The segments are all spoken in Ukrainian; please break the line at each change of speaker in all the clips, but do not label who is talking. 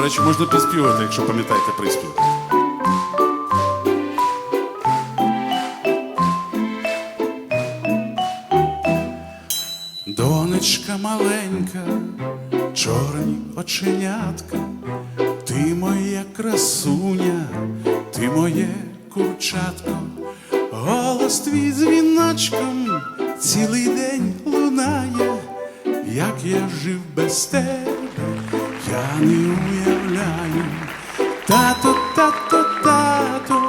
речі, можна підспівати, якщо пам'ятаєте приспів. Донечка маленька, чорні оченятка, ти моя красуня, ти моє курчатко, голос твій дзвіночком цілий день лунає, як я жив без тебе, я не уявляю. Тато, тато, тато,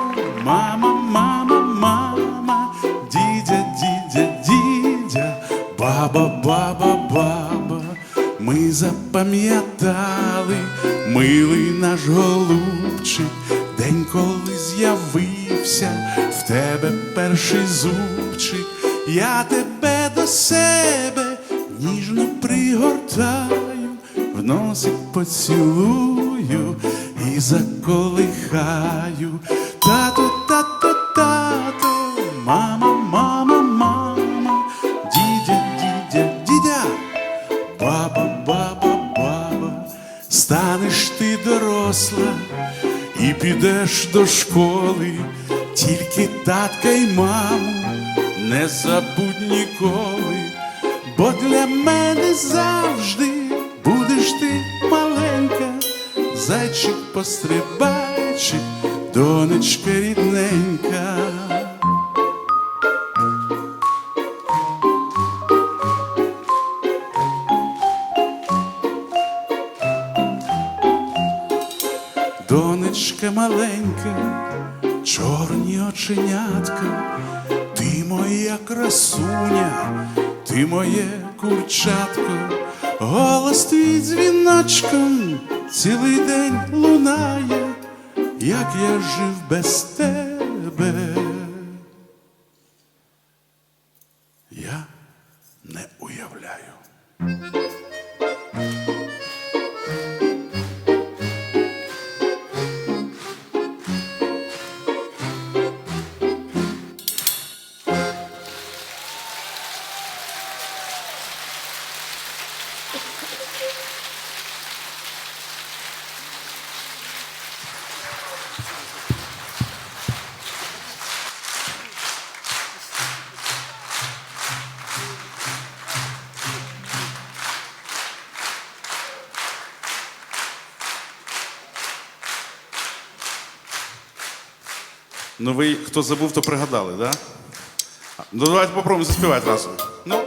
мама, мама, мама, дідя, дідя, дідя, баба, баба, баба, ми запам'ятали, милий наш голубчик, день, коли з'явився в тебе перший зубчик, я тебе до себе ніжно пригортаю, в носик поцілую заколихаю. Тато, тато, тато, мама, мама, мама, дідя, дідя, дідя, баба, баба, баба, станеш ти доросла і підеш до школи, тільки татка й маму не забудь ніколи, бо для мене завжди будеш ти маленька, зайчик пострибайчик, донечка рідненька. Донечка маленька, чорні оченятка, ти моя красуня, ти моє курчатко, голос твій дзвіночком цілий день лунає, як я жив без тебе. Ну ви, хто забув, то пригадали, да? Ну давайте попробуємо заспівати разом. Ну.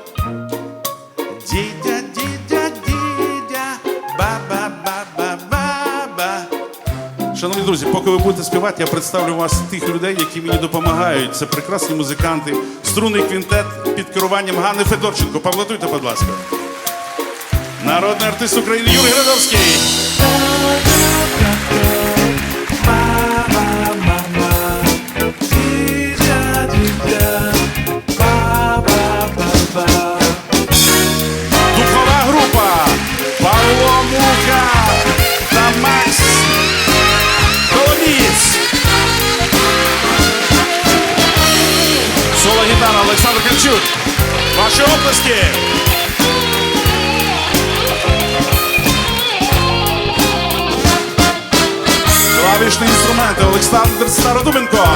Дідя, дідя, дідя, баба, баба, баба. Шановні друзі, поки ви будете співати, я представлю вас тих людей, які мені допомагають. Це прекрасні музиканти, струнний квінтет під керуванням Ганни Федорченко. Павлатуйте, будь ласка. Народний артист України Юрій Градовський. Області. Клавішні інструменти Олександр Стародубенко.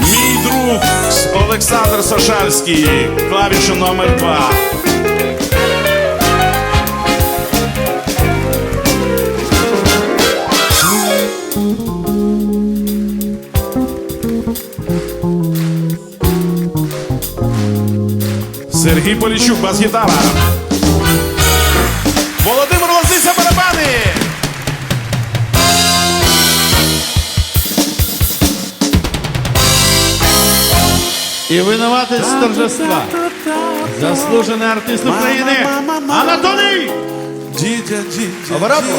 Мій друг Олександр Сошальський, клавіша номер два. Сергій Поліщук, бас-гітара. Володимир Лозиця, барабани.
І винуватець торжества. Заслужений артист України Анатолій!
Дідя, дідя,
Оборотно.